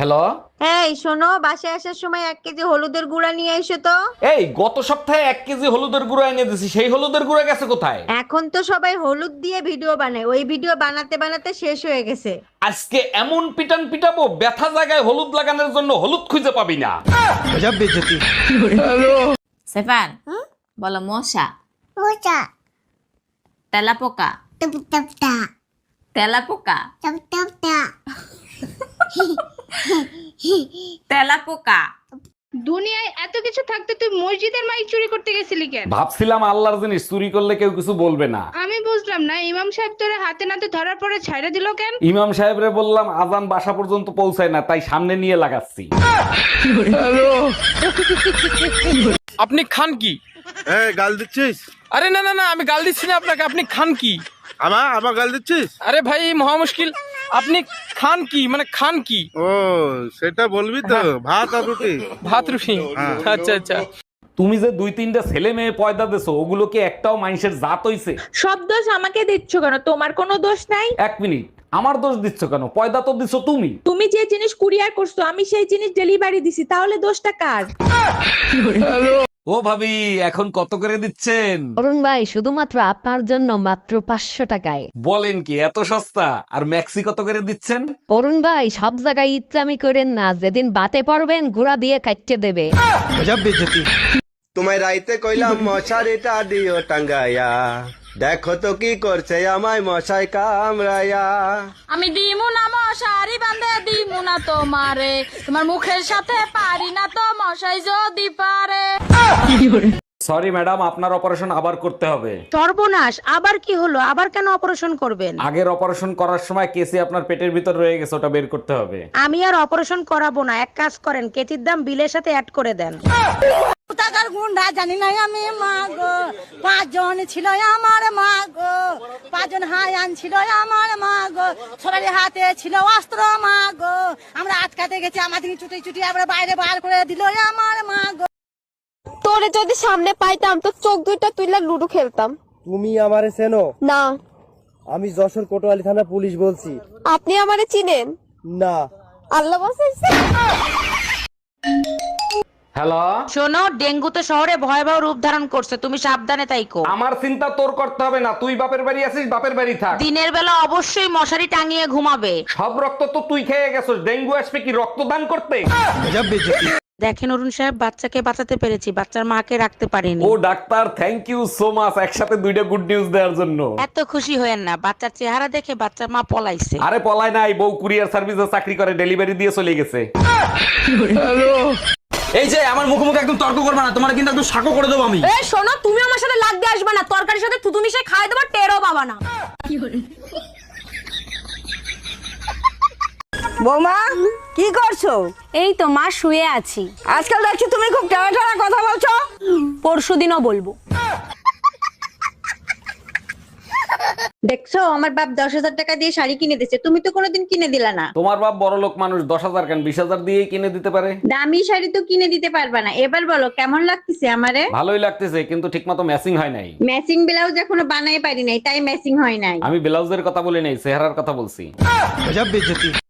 Hello এই শোনো বাসায় আসার সময় এক কেজি হলুদের গুঁড়া নিয়ে এসো তো। এই গত সপ্তাহে এক কেজি হলুদের গুঁড়ো এনে দিছি সেই হলুদের গুঁড়ো গেছে কোথায়? এখন তো সবাই হলুদ দিয়ে ভিডিও বানায় ওই ভিডিও বানাতে বানাতে শেষ হয়ে গেছে। আজকে এমন পিটান পিটাবো ব্যথা জায়গায় হলুদ লাগানোর জন্য হলুদ খুঁজে পাবি না। সেফান বলো মশা? মোচা তেলাপোকা? টপ টপ তেলাপোকা? টপ টপ টা তেলাপোকা। দুনিয়ায় এত কিছু থাকতে তুই মসজিদের মাইক চুরি করতে গেছিলি কেন? ভাবছিলাম আল্লাহর জিনিস চুরি করলে কেউ কিছু বলবে না। আমি বুঝলাম না ইমাম সাহেব তোরে হাতে নাতে ধরার পরে ছাইড়া দিল কেন? ইমাম সাহেবরে বললাম আজান বাসা পর্যন্ত পৌঁছায় না তাই সামনে নিয়ে লাগাচ্ছি। আপনি খান কি? এই গাল দিচ্ছিস? আরে না না না আমি গাল দিচ্ছি না আপনাকে আপনি খান কি? আমা আমার গাল দিচ্ছিস? আরে ভাই মহা মুশকিল। আপনি খান কি? মানে খান কি? ও সেটা বলবি তো। ভাত আর রুটি? ভাত রুটি। হ্যাঁ। আচ্ছা আচ্ছা। তুমি যে দুই তিনটা ছেলে মেয়ে পয়দা দেছো ওগুলো কি একটাও মানুষের জাত হইছে? সব দোষ আমাকে দিচ্ছ কেন? তোমার কোনো দোষ নাই? এক মিনিট। আমার দোষ দিচ্ছ কেন? পয়দা তো দিছো তুমি। তুমি যে জিনিস কুরিয়ার করছ আমি সেই জিনিস ডেলিভারি দিছি তাহলে দোষটা কার? ও ভাবি এখন কত করে দিচ্ছেন? অরুণ ভাই শুধুমাত্র আপনার জন্য মাত্র পাঁচশো টাকায়। বলেন কি এত সস্তা? আর ম্যাক্সি কত করে দিচ্ছেন? অরুণ ভাই সব জায়গায় ইচ্ছামি করেন না যেদিন বাতে পারবেন ঘোড়া দিয়ে কাটতে দেবে। তোমায় রাইতে কইলাম মশারিটা দিও টাঙ্গাইয়া। দেখো তো কি করছে আমায় মশাই কামড়াইয়া। আমি দিমু না মশারি বান্ধে দিমু না তোমারে। তোমার মুখের সাথে পারি না তো মশাই যদি পারে। সরি ম্যাডাম আপনার অপারেশন আবার করতে হবে। সর্বনাশ আবার কি হলো? আবার কেন অপারেশন করবেন? আগের অপারেশন করার সময় কেসি আপনার পেটের ভিতর রয়ে গেছে ওটা বের করতে হবে। আমি আর অপারেশন করাবো না এক কাজ করেন কেচির দাম বিলের সাথে অ্যাড করে দেন। টাকার গুন্ডা জানি না আমি মা গো। পাঁচজন ছিল আমার মা গো। পাঁচজন হায়ান ছিল আমার মা গো। সবারই হাতে ছিল অস্ত্র মা গো। আমরা আটকাতে গেছি আমাদের চুটি চুটি আমরা বাইরে বার করে দিল আমার মা গো। তোরে যদি সামনে পাইতাম তো চোখ দুইটা তুইলা লুডো খেলতাম। তুমি আমারে চেনো? না। আমি যশোর কোটোয়ালি থানা পুলিশ বলছি। আপনি আমারে চিনেন? না। আল্লাহ বাসাইছে হ্যালো? শোনো ডেঙ্গু তো শহরে ভয়াবহ রূপ ধারণ করছে তুমি সাবধানে তাইকো আমার চিন্তা তোর করতে হবে না তুই বাপের বাড়ি আছিস বাপের বাড়ি থাক। দিনের বেলা অবশ্যই মশারি টাঙিয়ে ঘুমাবে। সব রক্ত তো তুই খেয়ে গেছিস ডেঙ্গু আসবে কি রক্তদান করতে? দেখেন অরুণ সাহেব বাচ্চাকে বাঁচাতে পেরেছি বাচ্চার মাকে রাখতে পারিনি। ও doctor thank you so much একসাথে দুইটা গুড নিউজ দেওয়ার জন্য। এত খুশি হয়েন না বাচ্চার চেহারা দেখে বাচ্চার মা পলাইছে। আরে পলায় নাই বউ কুরিয়ার সার্ভিসে চাকরি করে ডেলিভারি দিয়ে চলে গেছে। এই যে আমার মুখে মুখে একদম তর্ক করবে না তোমার কিন্তু একদম সাকো করে দেবো আমি। এই শোনো তুমি আমার সাথে লাগতে আসবে না তরকারির সাথে থুতু মিশে খাই দেবো টেরো পাবা না। বৌমা? কি করছ? এই তো মা শুয়ে আছি। আজকাল দেখছি তুমি খুব টানা টানা কথা বলছো। পরশু দিনও বলব। দেখছ আমার বাপ দশ হাজার টাকা দিয়ে শাড়ি কিনে দিচ্ছে তুমি তো কোনোদিন কিনে দিলা না। তোমার বাপ বড় লোক মানুষ দশ হাজার কেন? বিশ হাজার দিয়েই কিনে দিতে পারে। দামি শাড়ি তো কিনে দিতে পারবা না। এবার বলো কেমন লাগতেছে আমারে? ভালোই লাগতেছে কিন্তু ঠিকমতো ম্যাচিং হয় নাই। ম্যাচিং ব্লাউজ এখনও বানাই পারি নাই তাই ম্যাচিং হয় নাই। আমি ব্লাউজের কথা বলি নাই চেহারার কথা বলছি।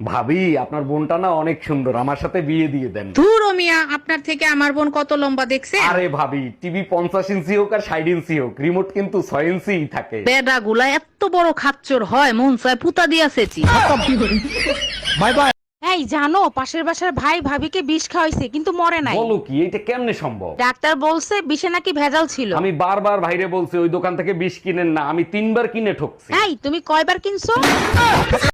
ভাবি আপনার বোনটা না অনেক সুন্দর আমার সাথে বিয়ে দিয়ে দেন। ধুর ও মিয়া আপনার থেকে আমার বোন কত লম্বা দেখছে আরে ভাবি টিভি পঞ্চাশ ইঞ্চি হোক আর ষাট ইঞ্চি হোক রিমোট কিন্তু ছয় ইঞ্চি থাকে। বেডা গুলা এত বড় খাচ্চর হয় মন চায় পুতা বাই বাই। এই জানো পাশের বাসার ভাই ভাবিকে বিষ খাওয়াইছে কিন্তু মরে নাই। বলো কি এটা কেমনে সম্ভব? ডাক্তার বলছে বিষে নাকি ভেজাল ছিল। আমি বারবার ভাইরে বলছি ওই দোকান থেকে বিষ কিনেন না আমি তিনবার কিনে ঠকছি। এই তুমি কয়বার কিনছো?